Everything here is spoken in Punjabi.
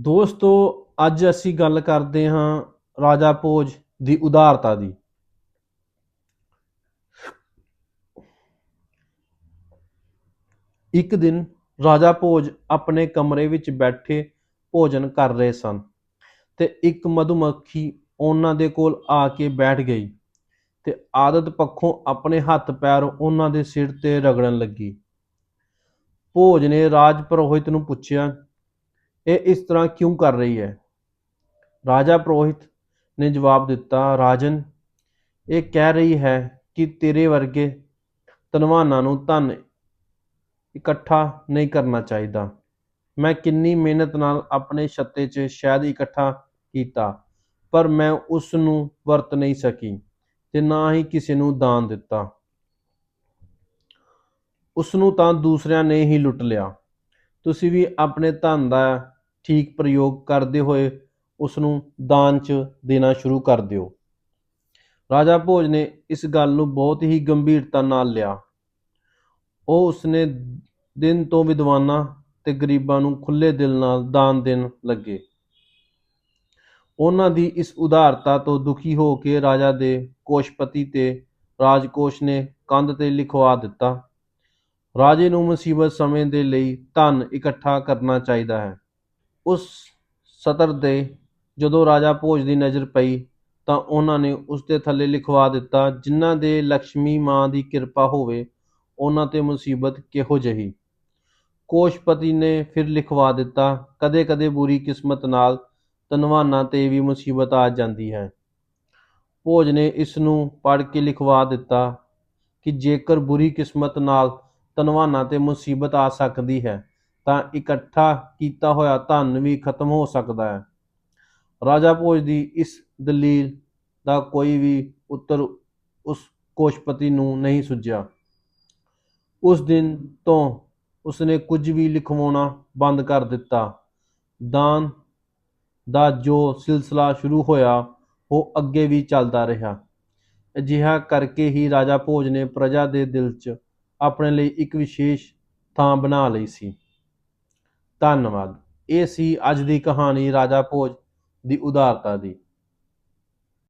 ਦੋਸਤੋ, ਅੱਜ ਅਸੀਂ ਗੱਲ ਕਰਦੇ ਹਾਂ ਰਾਜਾ ਭੋਜ ਦੀ ਉਦਾਰਤਾ ਦੀ। ਇੱਕ ਦਿਨ ਰਾਜਾ ਭੋਜ ਆਪਣੇ ਕਮਰੇ ਵਿੱਚ ਬੈਠੇ ਭੋਜਨ ਕਰ ਰਹੇ ਸਨ ਤੇ ਇੱਕ ਮਧੂਮੱਖੀ ਉਹਨਾਂ ਦੇ ਕੋਲ ਆ ਕੇ ਬੈਠ ਗਈ ਤੇ ਆਦਤ ਪੱਖੋਂ ਆਪਣੇ ਹੱਥ ਪੈਰ ਉਹਨਾਂ ਦੇ ਸਿਰ ਤੇ ਰਗੜਨ ਲੱਗੀ। ਭੋਜ ਨੇ ਰਾਜ ਪੁਰੋਹਿਤ ਨੂੰ ਪੁੱਛਿਆ ਇਹ ਇਸ ਤਰ੍ਹਾਂ ਕਿਉਂ ਕਰ ਰਹੀ ਹੈ? ਰਾਜਾ ਪ੍ਰੋਹਿਤ ਨੇ ਜਵਾਬ ਦਿੱਤਾ, ਰਾਜਨ, ਇਹ ਕਹਿ ਰਹੀ ਹੈ ਕਿ ਤੇਰੇ ਵਰਗੇ ਧਨਵਾਨਾਂ ਨੂੰ ਧਨ ਇਕੱਠਾ ਨਹੀਂ ਕਰਨਾ ਚਾਹੀਦਾ। ਮੈਂ ਕਿੰਨੀ ਮਿਹਨਤ ਨਾਲ ਆਪਣੇ ਛੱਤੇ 'ਚ ਸ਼ਾਇਦ ਇਕੱਠਾ ਕੀਤਾ, ਪਰ ਮੈਂ ਉਸ ਨੂੰ ਵਰਤ ਨਹੀਂ ਸਕੀ ਤੇ ਨਾ ਹੀ ਕਿਸੇ ਨੂੰ ਦਾਨ ਦਿੱਤਾ। ਉਸ ਨੂੰ ਤਾਂ ਦੂਸਰਿਆਂ ਨੇ ਹੀ ਲੁੱਟ ਲਿਆ। ਤੁਸੀਂ ਵੀ ਆਪਣੇ ਧਨ ਦਾ ਠੀਕ ਪ੍ਰਯੋਗ ਕਰਦੇ ਹੋਏ ਉਸ ਨੂੰ ਦਾਨ 'ਚ ਦੇਣਾ ਸ਼ੁਰੂ ਕਰ ਦਿਓ। ਰਾਜਾ ਭੋਜ ਨੇ ਇਸ ਗੱਲ ਨੂੰ ਬਹੁਤ ਹੀ ਗੰਭੀਰਤਾ ਨਾਲ ਲਿਆ। ਉਹ ਉਸਨੇ ਦਿਨ ਤੋਂ ਵਿਦਵਾਨਾਂ ਤੇ ਗਰੀਬਾਂ ਨੂੰ ਖੁੱਲੇ ਦਿਲ ਨਾਲ ਦਾਨ ਦੇਣ ਲੱਗੇ। ਉਹਨਾਂ ਦੀ ਇਸ ਉਦਾਰਤਾ ਤੋਂ ਦੁਖੀ ਹੋ ਕੇ ਰਾਜਾ ਦੇ ਕੋਸ਼ਪਤੀ ਤੇ ਰਾਜਕੋਸ਼ ਨੇ ਕੰਧ ਤੇ ਲਿਖਵਾ ਦਿੱਤਾ। ਰਾਜੇ ਨੂੰ ਮੁਸੀਬਤ ਸਮੇਂ ਦੇ ਲਈ ਧਨ ਇਕੱਠਾ ਕਰਨਾ ਚਾਹੀਦਾ ਹੈ। ਉਸ ਸਤਰ ਦੇ ਜਦੋਂ ਰਾਜਾ ਭੋਜ ਦੀ ਨਜ਼ਰ ਪਈ ਤਾਂ ਉਹਨਾਂ ਨੇ ਉਸ ਦੇ ਥੱਲੇ ਲਿਖਵਾ ਦਿੱਤਾ, ਜਿਨ੍ਹਾਂ ਦੇ ਲక్ష్ਮੀ ਮਾਂ ਦੀ ਕਿਰਪਾ ਹੋਵੇ, ਉਹਨਾਂ ਤੇ ਮੁਸੀਬਤ ਕਿਹੋ ਜਿਹੀ? ਕੋਸ਼ਪਤੀ ਨੇ ਫਿਰ ਲਿਖਵਾ ਦਿੱਤਾ, ਕਦੇ-ਕਦੇ ਬੁਰੀ ਕਿਸਮਤ ਨਾਲ ਧਨਵਾਨਾਂ ਤੇ ਵੀ ਮੁਸੀਬਤ ਆ ਜਾਂਦੀ ਹੈ। ਭੋਜ ਨੇ ਇਸ ਨੂੰ ਪੜ੍ਹ ਕੇ ਲਿਖਵਾ ਦਿੱਤਾ ਕਿ ਜੇਕਰ ਬੁਰੀ ਕਿਸਮਤ ਨਾਲ ਧਨਵਾਨਾਂ ਤੇ ਮੁਸੀਬਤ ਆ ਸਕਦੀ ਹੈ, ਤਾਂ ਇਕੱਠਾ ਕੀਤਾ ਹੋਇਆ ਧਨ ਵੀ ਖਤਮ ਹੋ ਸਕਦਾ ਹੈ। ਰਾਜਾ ਭੋਜ ਦੀ ਇਸ ਦਲੀਲ ਦਾ ਕੋਈ ਵੀ ਉੱਤਰ ਉਸ ਕੋਸ਼ਪਤੀ ਨੂੰ ਨਹੀਂ ਸੁਝਿਆ। ਉਸ ਦਿਨ ਤੋਂ ਉਸਨੇ ਕੁਝ ਵੀ ਲਿਖਵਾਉਣਾ ਬੰਦ ਕਰ ਦਿੱਤਾ। ਦਾਨ ਦਾ ਜੋ ਸਿਲਸਿਲਾ ਸ਼ੁਰੂ ਹੋਇਆ, ਉਹ ਅੱਗੇ ਵੀ ਚੱਲਦਾ ਰਿਹਾ। ਅਜਿਹਾ ਕਰਕੇ ਹੀ ਰਾਜਾ ਭੋਜ ਨੇ ਪ੍ਰਜਾ ਦੇ ਦਿਲ 'ਚ ਆਪਣੇ ਲਈ ਇੱਕ ਵਿਸ਼ੇਸ਼ ਥਾਂ ਬਣਾ ਲਈ ਸੀ। ਧੰਨਵਾਦ। ਇਹ ਸੀ ਅੱਜ ਦੀ ਕਹਾਣੀ ਰਾਜਾ ਭੋਜ ਦੀ ਉਦਾਰਤਾ ਦੀ।